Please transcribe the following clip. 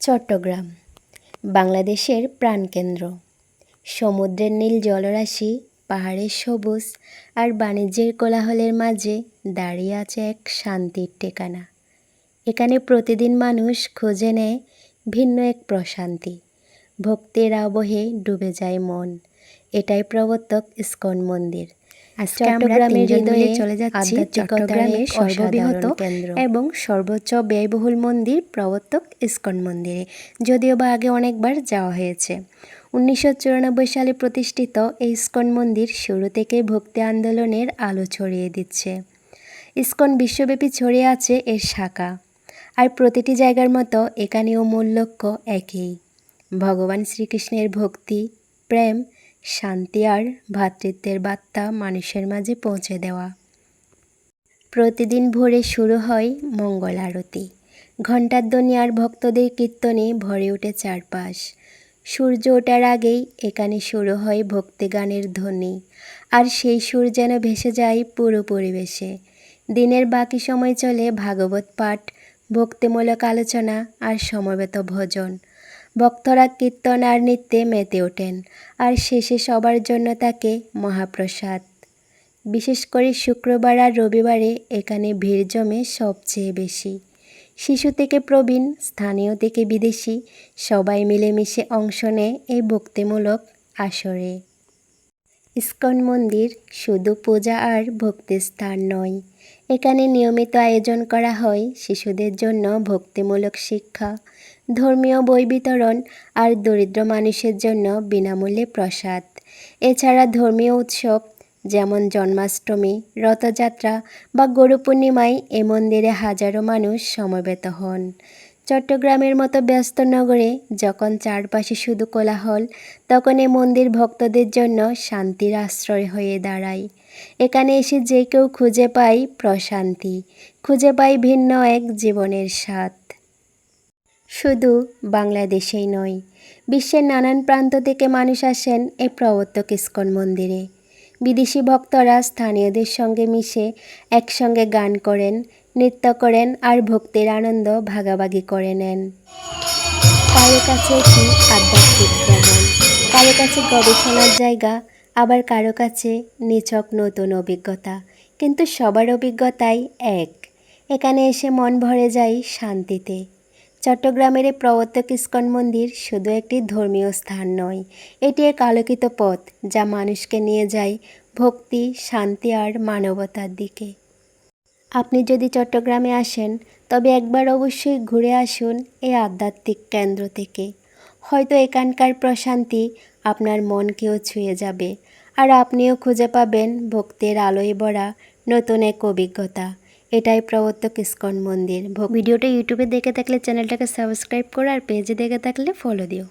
চট্টগ্রাম, বাংলাদেশের প্রাণকেন্দ্র। সমুদ্রের নীল জলরাশি, পাহাড়ের সবুজ আর বাণিজ্যের কোলাহলের মাঝে দাঁড়িয়ে আছে এক শান্তির ঠিকানা। এখানে প্রতিদিন মানুষ খুঁজে নেয় ভিন্ন এক প্রশান্তি। ভক্তির আবহে ডুবে যায় মন। এটাই প্রবর্তক ইস্কন মন্দির। আজকে আমরা তিনজন মিলে হৃদয়ে চলে যাচ্ছি চট্টগ্রামের সর্ববৃহৎ এবং সর্বোচ্চ ব্যয়বহুল মন্দির প্রবর্তক ইস্কন মন্দিরে যদিও বা আগে অনেকবার যাওয়া হয়েছে। উনিশশো চুরানব্বই সালে প্রতিষ্ঠিত এই ইস্কন মন্দির শুরু থেকেই ভক্তি আন্দোলনের আলো ছড়িয়ে দিচ্ছে। ইস্কন বিশ্বব্যাপী ছড়িয়ে আছে এর শাখা। আর প্রতিটি জায়গার মতো এখানেও মূল লক্ষ্য একই। ভগবান শ্রীকৃষ্ণের ভক্তি প্রেম শান্তি আর ভ্রাতৃত্বের বার্তা মানুষের মাঝে পৌঁছে দেওয়া। প্রতিদিন ভোরে শুরু হয় মঙ্গল আরতি। ঘণ্টার ধ্বনি আর ভক্তদের কীর্তনে ভরে ওঠে চারপাশ। সূর্য ওঠার আগেই এখানে শুরু হয় ভক্তিগানের ধ্বনি। আর সেই সুর যেন ভেসে যায় পুরো পরিবেশে। দিনের বাকি সময় চলে ভাগবত পাঠ, ভক্তিমূলক আলোচনা আর সমবেত ভজন। ভক্তরা কীর্তন আর নৃত্যে মেতে ওঠেন, আর শেষে সবার জন্য থাকে মহাপ্রসাদ। বিশেষ করে শুক্রবার আর রবিবারে এখানে ভিড় জমে সবচেয়ে বেশি। শিশু থেকে প্রবীণ, স্থানীয় থেকে বিদেশি, সবাই মিলেমিশে অংশ নেয় এই ভক্তিমূলক আসরে। ইস্কন মন্দির শুধু পূজা আর ভক্তির স্থান নয় এখানে নিয়মিত আয়োজন করা হয় শিশুদের জন্য ভক্তিমূলক শিক্ষা, ধর্মীয় বই বিতরণ আর দরিদ্র মানুষের জন্য বিনামূল্যে প্রসাদ। এছাড়া ধর্মীয় উৎসব যেমন জন্মাষ্টমী, রথযাত্রা বা গরু পূর্ণিমায় এ মন্দিরে হাজারো মানুষ সমবেত হন। চট্টগ্রামের মতো ব্যস্ত নগরে যখন চারপাশে শুধু কোলাহল, তখন এ মন্দির ভক্তদের জন্য শান্তির আশ্রয় হয়ে দাঁড়ায়। এখানে এসে যে কেউ খুঁজে পায় প্রশান্তি, খুঁজে পায় ভিন্ন এক জীবনের স্বাদ। শুধু বাংলাদেশেই নয়, বিশ্বের নানান প্রান্ত থেকে মানুষ আসেন এই প্রবর্তক ইস্কন মন্দিরে। বিদেশি ভক্তরা স্থানীয়দের সঙ্গে মিশে একসঙ্গে গান করেন, নৃত্য করেন আর ভক্তির আনন্দ ভাগাভাগি করে নেন। কারও কাছে এটি আধ্যাত্মিক ভ্রমণ কারও কাছে গবেষণার জায়গা আবার কারও কাছে নিছক নতুন অভিজ্ঞতা, কিন্তু সবার অভিজ্ঞতাই এক। এখানে এসে মন ভরে যায় শান্তিতে। চট্টগ্রামের প্রবর্তক ইস্কন মন্দির শুধু একটি ধর্মীয় স্থান নয়, এটি এক আলোকিত পথ যা মানুষকে নিয়ে যায় ভক্তি, শান্তি আর মানবতার দিকে। আপনি যদি চট্টগ্রামে আসেন, তবে একবার অবশ্যই ঘুরে আসুন এই আধ্যাত্মিক কেন্দ্র থেকে। হয়তো এখানকার প্রশান্তি আপনার মনকেও ছুঁয়ে যাবে আর আপনিও খুঁজে পাবেন ভক্তের আলোয় ভরা নতুন এক অভিজ্ঞতা। এটাই প্রবর্তক ইস্কন মন্দির। ভিডিওটা ইউটিউবে দেখে থাকলে চ্যানেলটাকে সাবস্ক্রাইব করো আর পেজে দেখে থাকলে ফলো দিও।